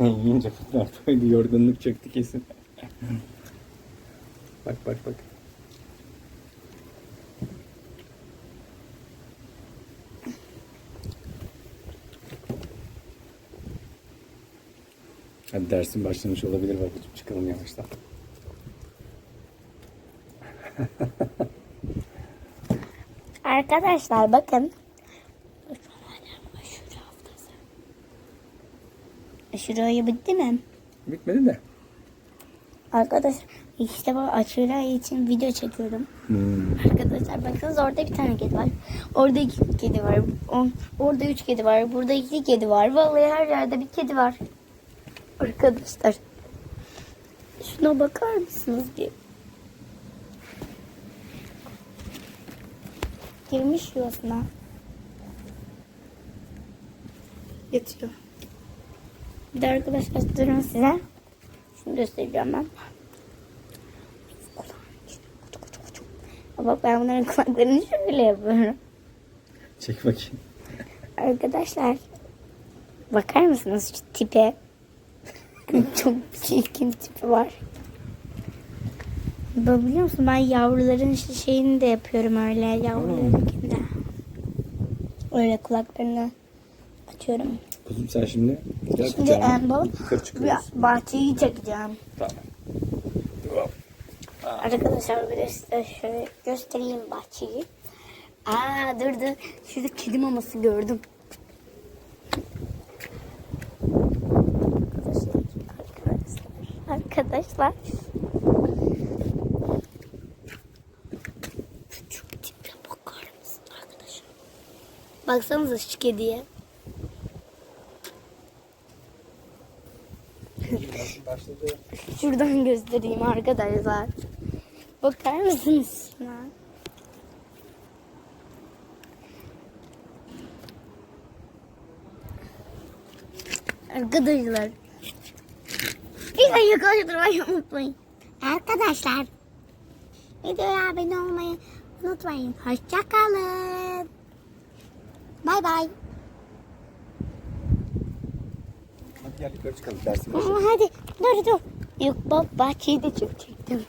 yemeği yiyince bunlar doydu. Yorgunluk çöktü kesin. bak bak bak. Hadi dersin başlamış olabilir. Babacığım çıkalım yavaştan. Arkadaşlar bakın. Aşure ayı bitti mi? Bitmedi de. Arkadaş işte bu aşure ayı için video çekiyorum. Hmm. Arkadaşlar bakınız orada bir tane kedi var. Orada iki kedi var. O- Orada üç kedi var. Burada iki kedi var. Vallahi her yerde bir kedi var. Arkadaşlar. Şuna bakar mısınız bir? Girmiş yuvasına. Yatıyor. Bir de arkadaşlar durun size. Şunu göstereceğim ben. Bak ben bunların kulaklarını şöyle yapıyorum. Çek bakayım. Arkadaşlar bakar mısınız şu tipe? Çok çirkin tipi var. Ben biliyor musun ben yavruların işte şeyini de yapıyorum öyle yavrularınkini de. Öyle kulaklarını açıyorum. Kuzum sen şimdi gel Şimdi en bol Yukarı çıkıyoruz. bahçeyi çekeceğim. Tamam. Arkadaşlar bir de size şöyle göstereyim bahçeyi. Aa dur dur. Şurada kedi maması gördüm. Arkadaşlar. Arkadaşlar. Şu tipe bakar mısın arkadaşlar? Baksanıza şu kediye. Şuradan göstereyim arkadaşlar. Bakar mısınız şuna? Arkadaşlar. Bir dakika kaçırmayı unutmayın. Arkadaşlar. Videoya abone olmayı unutmayın. Hoşçakalın. Bay bay. Hadi gel yukarı çıkalım başladı. hadi dur dur. Yok bak bahçeyi de çekecektim.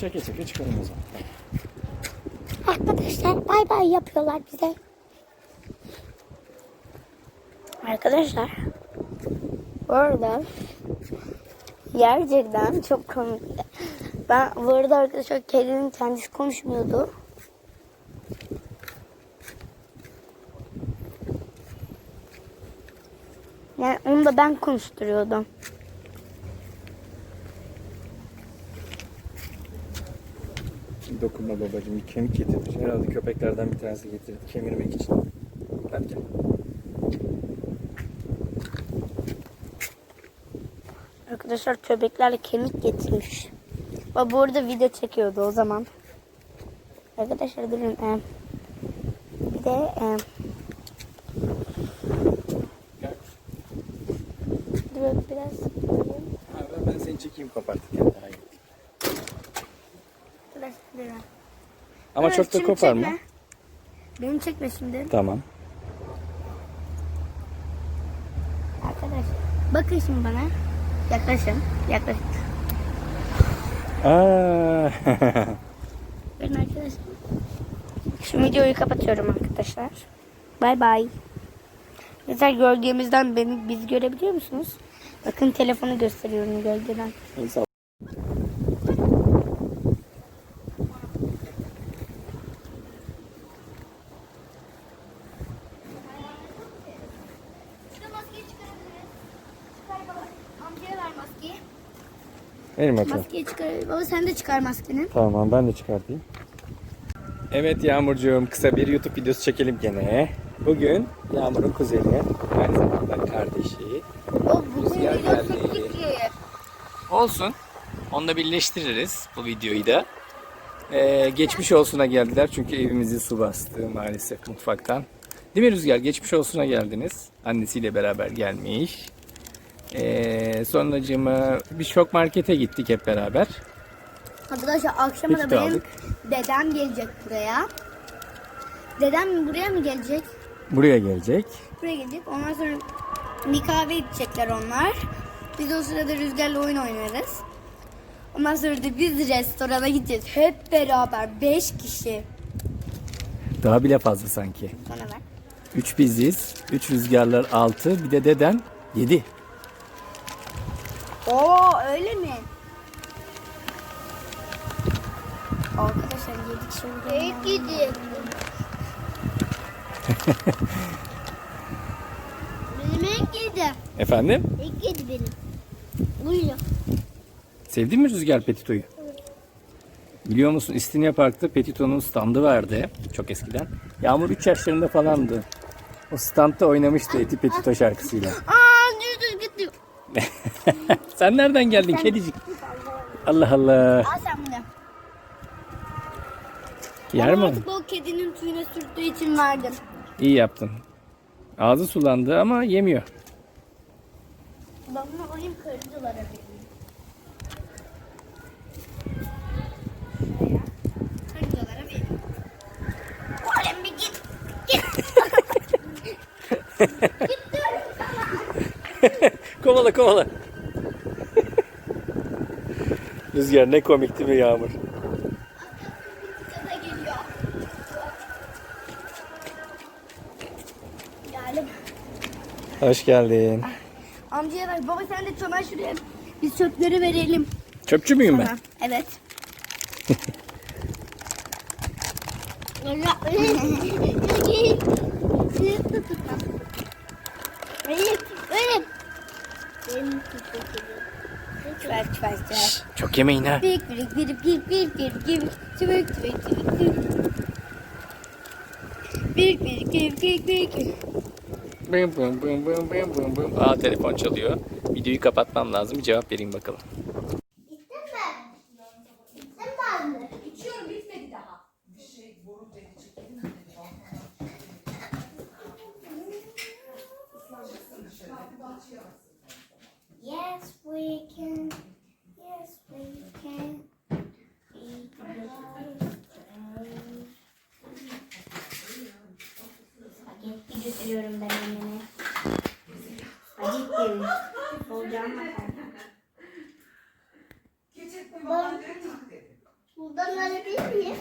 Çeke çeke çıkalım o zaman. Arkadaşlar bay bay yapıyorlar bize. Arkadaşlar bu arada gerçekten çok komik. Ben bu arada arkadaşlar kedinin kendisi konuşmuyordu. Yani onu da ben konuşturuyordum. Dokunma babacığım. Bir kemik getirmiş. Herhalde köpeklerden bir tanesi getirdi. Kemirmek için. Hadi gel. Arkadaşlar köpeklerle kemik getirmiş. Bak bu arada video çekiyordu o zaman. Arkadaşlar durun. e, bir de e, Gel. dur biraz. Ha, ben, seni çekeyim kopartırken daha durun. Ama Evet, çok da koparma. çekme. Beni çekme şimdi. Tamam. Arkadaşlar bakın şimdi bana. Yaklaşın. Yaklaşın. Aa. Durun arkadaşlar. Şu videoyu kapatıyorum arkadaşlar. Bay bay. Mesela gölgemizden beni biz görebiliyor musunuz? Bakın telefonu gösteriyorum gölgeden. İnsan. Şurada maskeyi çıkarabiliriz. Çıkar baba. Amcaya ver maskeyi. Verin bakalım. Maskeyi çıkar. Baba sen de çıkar maskeni. Tamam ben de çıkartayım. Evet Yağmurcuğum kısa bir YouTube videosu çekelim gene. Bugün Yağmur'un kuzeni, aynı zamanda kardeşi. O bugün Rüzgar video geldi. çektik. Olsun. Onunla birleştiririz bu videoyu da. Ee, geçmiş olsuna geldiler çünkü evimizi su bastı maalesef mutfaktan. Değil mi Rüzgar? Geçmiş olsuna geldiniz. Annesiyle beraber gelmiş. Ee, sonracığıma bir şok markete gittik hep beraber. Arkadaşlar akşama da benim aldık. dedem gelecek buraya. Dedem buraya mı gelecek? Buraya gelecek. Buraya gelecek. Ondan sonra Bir kahve içecekler onlar. Biz o sırada rüzgarla oyun oynarız. Ondan sonra da biz restorana gideceğiz. Hep beraber 5 kişi. Daha bile fazla sanki. Bana ver. 3 biziz. 3 rüzgarlar 6. Bir de deden 7. Oo öyle mi? Arkadaşlar 7 kişi oldu. İlk gidi. benim ilk gidi. Efendim? İlk gidi benim. Uyuyor. Sevdin mi Rüzgar Petito'yu? Biliyor musun İstinye Park'ta Petito'nun standı vardı çok eskiden. Yağmur 3 yaşlarında falandı. O standta oynamıştı Eti Petito şarkısıyla. Aa düz düz gitti. Sen nereden geldin kedicik? Allah Allah. Al sen bunu. Yer mi? Artık o kedinin tüyüne sürttüğü için verdim. İyi yaptın. Ağzı sulandı ama yemiyor. Ben bunu alayım karıncalara vereyim. Karıncalara vereyim. Oğlum bir git. Git. kovala kovala. Rüzgar ne komik değil mi Yağmur? Sana geliyor. Geldim. Hoş geldin. Amcaya ver. Baba sen de çömel şuraya. Biz çöpleri verelim. Çöpçü müyüm ben? Evet. Ver. Çok yemeyin ha. Bım bım bım bım bım bım bım. Aa telefon çalıyor. Videoyu kapatmam lazım. Bir cevap vereyim bakalım. Götürüyorum ben anneme. Acıktım. Olacağım makarna. Buradan alabilir miyim?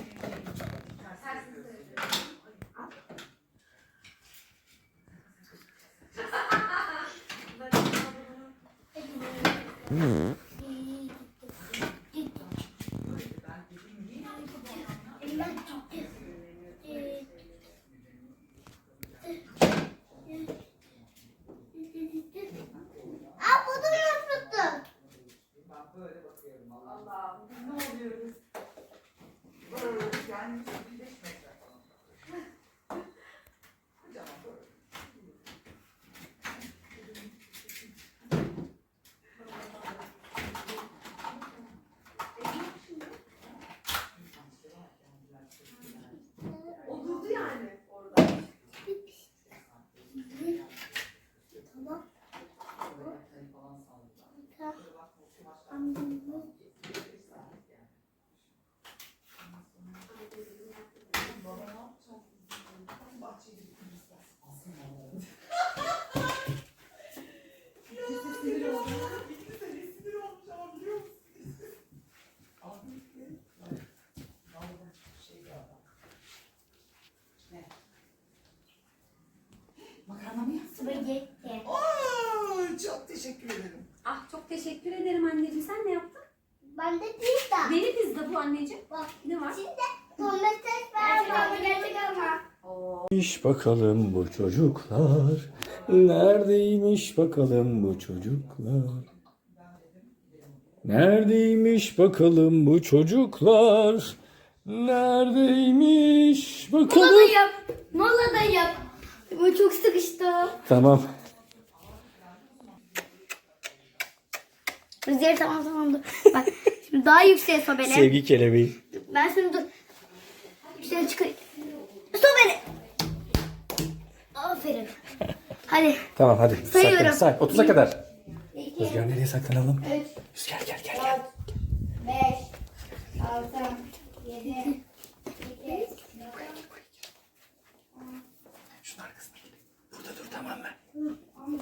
Aa bu da yapıştı. Oturdu yani orada. Makarna mı yaptın? Spagetti. Aa, çok teşekkür ederim. Ah çok teşekkür ederim anneciğim. Sen ne yaptın? Ben de pizza. Deli pizza bu anneciğim. Bak Ne var? içinde domates var ama gerçek ama. Oo. İş bakalım bu çocuklar. Neredeymiş bakalım bu çocuklar. Neredeymiş bakalım bu çocuklar. Neredeymiş Mola da bakalım. yap. Mola da yap. Bu çok sıkıştı. Tamam. Rüzgarı tamam tamam dur. Bak şimdi daha yükseğe sobele. Sevgi kelebeği. Ben şimdi dur. Yükseğe çıkayım. Sobele. Aferin. Hadi. Tamam hadi. Sayıyorum. Say. 30'a kadar. 2, Rüzgar nereye saklanalım? 3, Rüzgar gel gel gel. 5, 6, 7, 8, Şunun arkasına gel. Burada dur tamam mı? 15,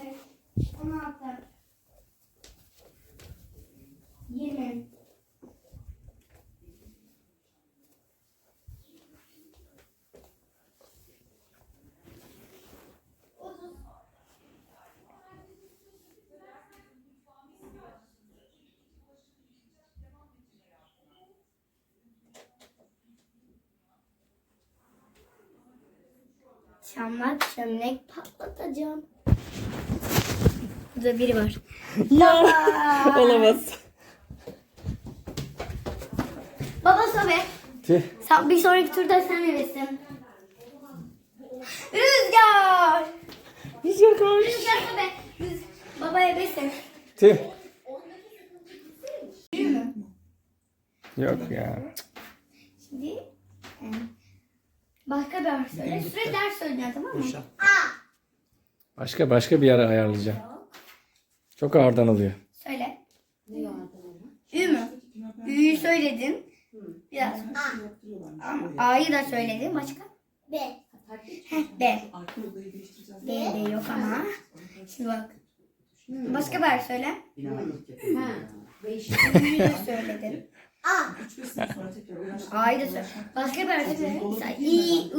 Çamlak çömlek patlatacağım. Burada biri var. Olamaz. Baba sobe. Tüh. Sen, bir sonraki turda sen evesin. Rüzgar. Rüzgar koş. Rüzgar sobe. Rüz baba evesin. Tüh. Yok ya. Şimdi başka bir harf söyle. Sürekli harf söyleyeceksin tamam mı? Başka başka bir yere ayarlayacağım. Çok ağırdan alıyor. Söyle. Ü mü? Ü'yü söyledin. Biraz. Ama A'yı da söyledin. Başka? B. Heh, B. B de yok ama. Şimdi bak. Başka bir harf söyle. Ü'yü de söyledin. A'yı da söyle. Başka bir harf söyle. Mesela İ, I,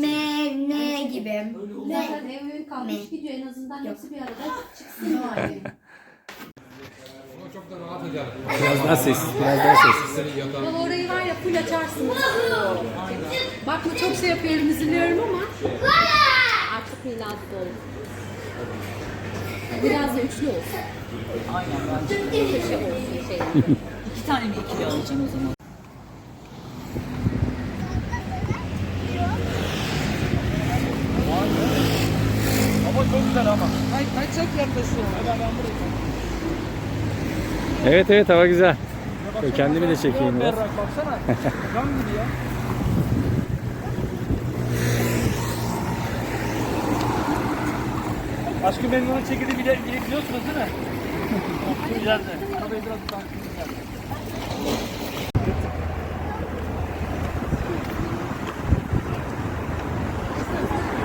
M, N gibi. Zaten kalmış gidiyor en azından hepsi bir arada çıksın o halde. Biraz daha sessiz, biraz daha sessiz. Baba orayı var ya full açarsınız. Bakma çok şey yapıyorum üzülüyorum ama. Artık milat oldu. Biraz da üçlü olsun. Aynen. Köşe olsun şey. İki tane mi ikili alacağım o zaman? Ay, ay çok yaklaşıyor. Evet evet hava güzel. Kendimi de çekeyim biraz. Baksana. Cam gibi ya. Aşkı memnunun çekildiği bile bile biliyorsunuz değil mi?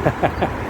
Ha ha ha.